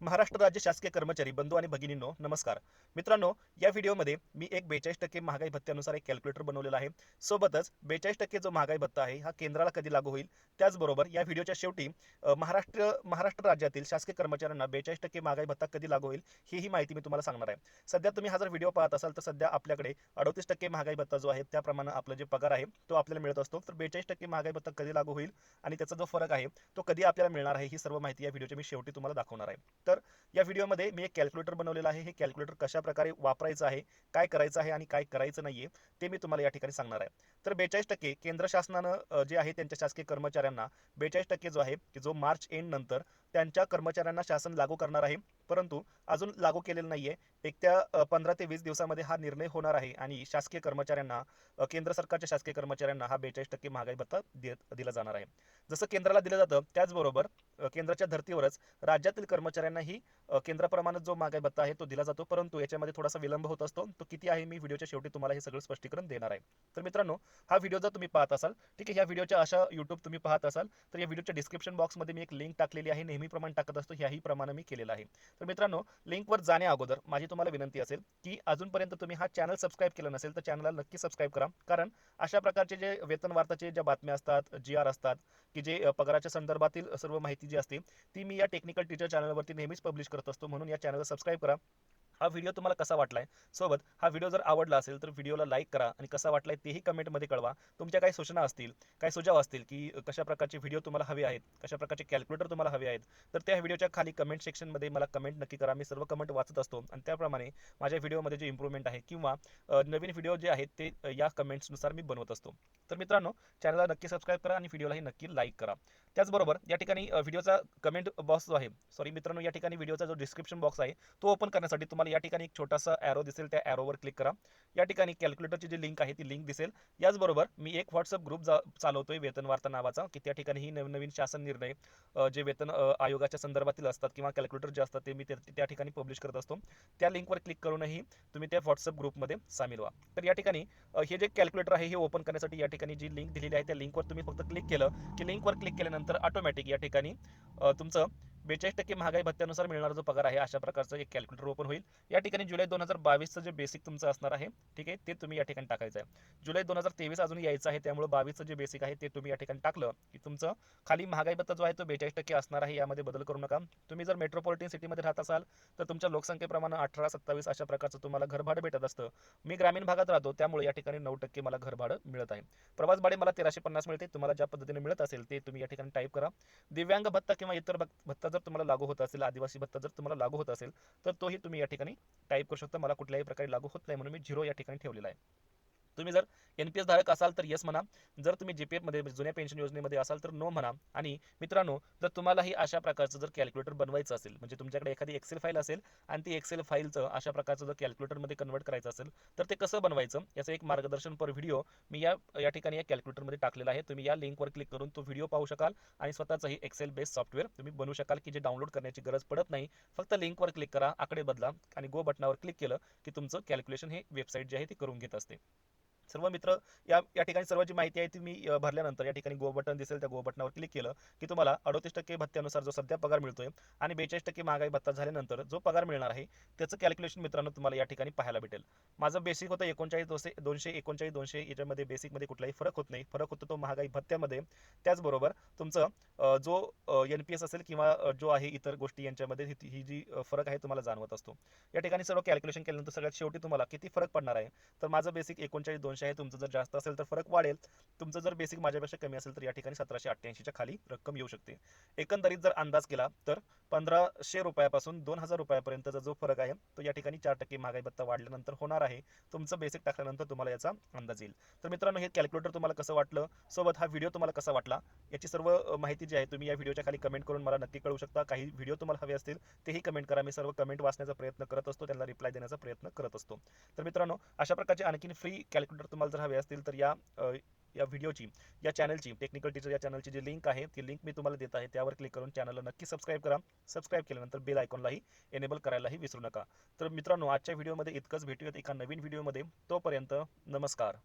महाराष्ट्र राज्य शासकीय कर्मचारी बंधू आणि भगिनींनो नमस्कार. मित्रांनो या व्हिडिओमध्ये मी एक बेचाळीस टक्के महागाई भत्त्यानुसार एक कॅल्क्युलेटर बनवलेला आहे. सोबतच बेचाळीस टक्के जो महागाई भत्ता आहे हा केंद्राला कधी लागू होईल? त्याचबरोबर या व्हिडिओच्या शेवटी महाराष्ट्र महाराष्ट्र राज्यातील शासकीय कर्मचाऱ्यांना बेचाळीस टक्के महागाई भत्ता कधी लागू होईल ही ही माहिती मी तुम्हाला सांगणार आहे. सध्या तुम्ही हा जर व्हिडिओ पाहत असाल तर सध्या आपल्याकडे अडतीस टक्के महागाई भत्ता जो आहे त्याप्रमाणे आपला जे पगार आहे तो आपल्याला मिळत असतो. तर बेचाळीस टक्के महागाई भत्ता कधी लागू होईल? आणि त्याचा जो फरक आहे तो कधी आपल्याला मिळणार आहे ही सर्व माहिती या व्हिडिओच्या मी शेवटी तुम्हाला दाखवणार आहे. तर या व्हिडिओमध्ये मी एक कॅल्क्युलेटर बनवलेलं आहे. हे कॅल्क्युलेटर कशा प्रकारे वापरायचं आहे काय करायचं आहे आणि काय करायचं नाहीये ते मी तुम्हाला या ठिकाणी सांगणार आहे. तर बेचाळीस टक्के केंद्र शासनानं जे आहे त्यांच्या शासकीय कर्मचाऱ्यांना बेचाळीस टक्के जो आहे की जो मार्च एंड नंतर त्यांच्या कर्मचाऱ्यांना शासन लागू करणार आहे. परंतु अजून लागू केलेलं नाहीये. एक त्या पंधरा ते वीस दिवसामध्ये हा निर्णय होणार आहे आणि शासकीय कर्मचाऱ्यांना केंद्र सरकारच्या शासकीय कर्मचाऱ्यांना हा बेचाळीस टक्के महागाई भत्ता दिला जाणार आहे. जसं केंद्राला दिलं जातं त्याचबरोबर केंद्राच्या धर्तीवरच राज्यातील कर्मचाऱ्यांनाही केंद्राप्रमाणे जो महागाई भत्ता आहे तो दिला जातो. परंतु याच्यामध्ये थोडासा विलंब होत असतो. तो किती आहे मी व्हिडिओच्या शेवटी तुम्हाला हे सगळं स्पष्टीकरण देणार आहे. तर मित्रांनो हा व्हिडिओ जर तुम्ही पाहत असाल ठीक आहे ह्या व्हिडिओच्या अशा यूट्यूब तुम्ही पाहत असाल तर या व्हिडिओच्या डिस्क्रिप्शन बॉक्समध्ये मी एक लिंक टाकलेली आहे. नेहमीप्रमाणे टाकत असतो. ह्याही प्रमाणे मी केलेला आहे. तर मित्रांनो लिंकवर जाण्या अगोदर माझी तुम्हाला विनंती असेल की अजूनपर्यंत तुम्ही हा चॅनल सबस्क्राईब केलं नसेल तर चॅनलला नक्की सबस्क्राईब करा. कारण अशा प्रकारचे जे वेतन वार्ताचे ज्या बातम्या असतात जी आर असतात की जे पगाराच्या संदर्भातील सर्व माहिती जी असते ती मी या टेक्निकल टीचर चॅनलवरती नेहमीच पब्लिश करत असतो. म्हणून या चॅनलला सबस्क्राईब करा. हा व्हिडिओ तुम्हाला कसा वाटलाय? सोबत हा व्हिडिओ जर आवडला असेल तर व्हिडिओला लाईक करा आणि कसा वाटलाय तेही कमेंटमध्ये कळवा. तुमच्या काही सूचना असतील काही सुझाव असतील की कशा प्रकारचे व्हिडिओ तुम्हाला हवे आहेत कशा प्रकारचे कॅल्क्युलेटर तुम्हाला हवे आहेत तर त्या व्हिडिओच्या खाली कमेंट सेक्शनमध्ये मला कमेंट नक्की करा. मी सर्व कमेंट वाचत असतो आणि त्याप्रमाणे माझ्या व्हिडिओमध्ये जे इम्प्रूव्हमेंट आहे किंवा नवीन व्हिडिओ जे आहेत ते या कमेंट्सनुसार मी बनवत असतो. तर मित्रांनो चॅनलला नक्की सबस्क्राईब करा आणि व्हिडिओलाही नक्की लाईक करा. त्याचबरोबर या ठिकाणी व्हिडिओचा कमेंट बॉक्स जो आहे सॉरी मित्रांनो या ठिकाणी व्हिडिओचा जो डिस्क्रिप्शन बॉक्स आहे तो ओपन करण्यासाठी तुम्हाला या ठिकाणी एक छोटासा ॲरो दिसेल. त्या ॲरोवर क्लिक करा. या ठिकाणी कॅल्क्युलेटरची जी लिंक आहे ती लिंक दिसेल. याचबरोबर मी एक व्हॉट्सअप ग्रुप जा चालवतोय वेतन वार्ता नावाचा की त्या ठिकाणी ही नवीन नवीन शासन निर्णय जे वेतन आयोगाच्या संदर्भातील असतात किंवा कॅल्क्युलेटर जे असतात ते मी त्या- ठिकाणी पब्लिश करत असतो. त्या लिंकवर क्लिक करूनही तुम्ही त्या व्हॉट्सअप ग्रुपमध्ये सामील व्हा. तर या ठिकाणी हे जे कॅल्क्युलेटर आहे हे ओपन करण्यासाठी या ठिकाणी जी लिंक दिलेली आहे त्या लिंकवर तुम्ही फक्त क्लिक केलं. की लिंकवर क्लिक केल्यानंतर ऑटोमॅटिक या ठिकाणी तुमचं बेचाळीस टक्के महागाई भत्त्यानुसार मिळणारा जो पगार आहे अशा प्रकारचं एक कॅल्क्युलेटर ओपन होईल. या ठिकाणी जुलै दोन हजार बावीसचं जे बेसिक तुमचं असणार आहे ठीक आहे ते तुम्ही या ठिकाणी टाकायचं आहे. जुलै दोन हजार तेवीस अजून यायचं आहे त्यामुळे बावीसचं जे बेसिक आहे ते तुम्ही या ठिकाणी टाकलं की तुमचं खाली महागाई भत्ता जो आहे तो बेचाळीस टक्के असणार आहे यामध्ये बदल करू नका. तुम्ही जर मेट्रोपॉलिटन सिटीमध्ये राहत असाल तर तुमच्या लोकसंख्येप्रमाणे अठरा सत्तावीस अशा प्रकारचं तुम्हाला घरभाडं भेटत असतं. मी ग्रामीण भागात राहतो त्यामुळे या ठिकाणी नऊ टक्के मला घरभाडं मिळत आहे. प्रवास भाडे मला तेराशे पन्नास मिळते तुम्हाला ज्या पद्धतीने मिळत असेल ते तुम्ही या ठिकाणी टाईप करा. दिव्यांग भत्ता किंवा इतर भत्ता जर तुम्हाला लागू होत असेल आदिवासी भत्ता जर तुम्हाला लागू होत असेल तर तोही तुम्ही या ठिकाणी टाईप करू शकता. मला कुठल्याही प्रकारे लागू होत नाही म्हणून मी झिरो या ठिकाणी ठेवलेला आहे. तुम्ही जर एन पी एस धारक असाल तर येस म्हणा. जर तुम्ही जी पी एफमध्ये जुन्या पेन्शन योजनेमध्ये असाल तर नो म्हणा. आणि मित्रांनो जर तुम्हालाही अशा प्रकारचं जर कॅल्क्युलेटर बनवायचं असेल म्हणजे तुमच्याकडे एखादी एक्सेल फाईल असेल आणि ती एक्सेल फाईलचं अशा प्रकारचं जर कॅल्क्युलेटरमध्ये कन्वर्ट करायचं असेल तर ते कसं बनवायचं? याचं एक मार्गदर्शन पर व्हिडिओ मी या या ठिकाणी या कॅल्क्युलेटरमध्ये टाकलेला आहे. तुम्ही या लिंकवर क्लिक करून तो व्हिडिओ पाहू शकाल आणि स्वतःचंही एक्सेल बेस्ड सॉफ्टवेअर तुम्ही बनवू शकाल की जे डाउनलोड करण्याची गरज पडत नाही. फक्त लिंकवर क्लिक करा आकडे बदला आणि गो बटनावर क्लिक केलं की तुमचं कॅल्क्युलेशन हे वेबसाईट जे आहे ती करून घेत असते. सर्व मित्र या या ठिकाणी सर्व जी माहिती आहे ती मी भरल्यानंतर या ठिकाणी गो बटन दिसेल त्या गो बटनावर क्लिक केलं की तुम्हाला अडोतीस टक्के भत्त्यानुसार जो सध्या पगार मिळतोय आणि बेचाळीस टक्के महागाई भत्ता झाल्यानंतर जो पगार मिळणार आहे त्याचं कॅल्क्युलेशन मित्रांनो तुम्हाला या ठिकाणी पाहायला भेटेल. माझं बेसिक होतं एकोणचाळीस दोनशे दोनशे एकोणचाळीस दोनशे याच्यामध्ये बेसिकमध्ये कुठलाही फरक होत नाही. फरक होतो तो महागाई भत्त्यामध्ये. त्याचबरोबर तुमचं जो एन पी एस असेल किंवा जो आहे इतर गोष्टी यांच्यामध्ये ही जी फरक आहे तुम्हाला जाणवत असतो. या ठिकाणी सर्व कॅल्क्युलेशन केल्यानंतर सगळ्यात शेवटी तुम्हाला किती फरक पडणार आहे? तर माझं बेसिक एकोणचाळीस दोनशे आहे तुमचं जर जास्त असेल तर फरक वाढेल. तुमचं जर बेसिक माझ्यापेक्षा कमी असेल तर या ठिकाणी सतराशे अठ्ठ्याऐंशीच्या खाली रक्कम येऊ शकते. एकंदरीत जर अंदाज केला तर पंधराशे रुपयापासून दोन हजार रुपयापर्यंतचा जो फरक आहे तो या ठिकाणी चार टक्के महागाई भत्ता वाढल्यानंतर होणार आहे. तुमचं बेसिक टाकल्यानंतर तुम्हाला याचा अंदाज येईल. तर मित्रांनो हे कॅल्क्युलेटर तुम्हाला कसं वाटलं? सोबत हा व्हिडिओ तुम्हाला कसा वाटला? याची सर्व माहिती जी आहे तुम्ही या व्हिडिओच्या खाली कमेंट करून मला नक्की कळू शकता. काही व्हिडिओ तुम्हाला हवे असतील तेही कमेंट करा. मी सर्व कमेंट वाचण्याचा प्रयत्न करत असतो त्यांना रिप्लाय देण्याचा प्रयत्न करत असतो. तर मित्रांनो अशा प्रकारचे आणखीन फ्री कॅल्क्युलेटर तुम्हाला जर हवे असतील तर या या व्हिडिओची या चॅनलची टेक्निकल टीचर या चॅनलची जी लिंक आहे ती लिंक मी तुम्हाला देत आहे त्यावर क्लिक करून चॅनलला नक्की सबस्क्राईब करा. सबस्क्राईब केल्यानंतर बेल आयकॉनलाही एनेबल करायलाही विसरू नका. तर मित्रांनो आजच्या व्हिडिओमध्ये इतकंच. भेटूयात एका नवीन व्हिडिओमध्ये. तोपर्यंत नमस्कार.